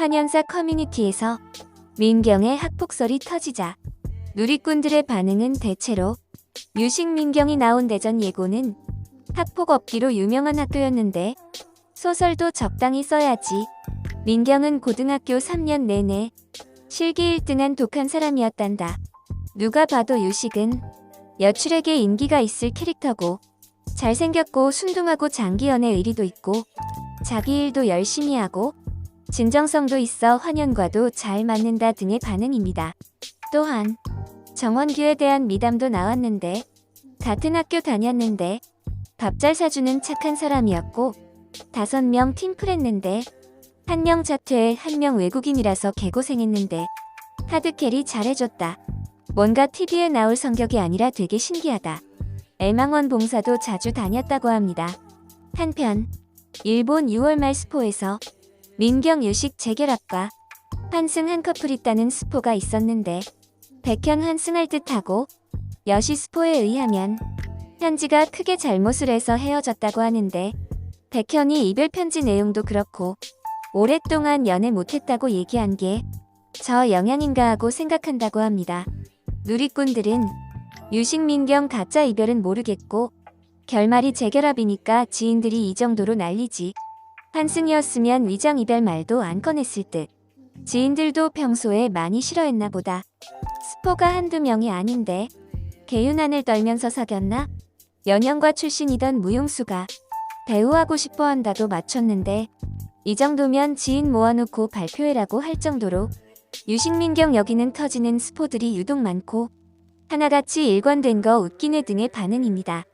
환연사 커뮤니티에서 민경의 학폭설이 터지자 누리꾼들의 반응은 대체로 유식 민경이 나온 대전 예고는 학폭 없기로 유명한 학교였는데 소설도 적당히 써야지. 민경은 고등학교 3년 내내 실기 1등한 독한 사람이었단다. 누가 봐도 유식은 여출에게 인기가 있을 캐릭터고 잘생겼고 순둥하고 장기 연애 의리도 있고 자기 일도 열심히 하고 진정성도 있어 환연과도 잘 맞는다 등의 반응입니다. 또한 정원규에 대한 미담도 나왔는데 같은 학교 다녔는데 밥 잘 사주는 착한 사람이었고 다섯 명 팀플했는데 한 명 자퇴 한명 외국인이라서 개고생했는데 하드캐리 잘해줬다. 뭔가 TV에 나올 성격이 아니라 되게 신기하다. 애망원 봉사도 자주 다녔다고 합니다. 한편 일본 6월 말 스포에서 민경 유식 재결합과 환승한 커플 있다는 스포가 있었는데 백현 환승할 듯하고 여시 스포에 의하면 현지가 크게 잘못을 해서 헤어졌다고 하는데 백현이 이별 편지 내용도 그렇고 오랫동안 연애 못했다고 얘기한 게 저 영향인가 하고 생각한다고 합니다. 누리꾼들은 유식 민경 가짜 이별은 모르겠고 결말이 재결합이니까 지인들이 이 정도로 난리지. 환승이었으면 위장 이별 말도 안 꺼냈을 듯. 지인들도 평소에 많이 싫어했나 보다. 스포가 한두 명이 아닌데 개윤안을 떨면서 사귀었나? 연영과 출신이던 무용수가 배우하고 싶어 한다도 맞췄는데 이 정도면 지인 모아놓고 발표해라고 할 정도로 유식민경 여기는 터지는 스포들이 유독 많고 하나같이 일관된 거 웃기네 등의 반응입니다.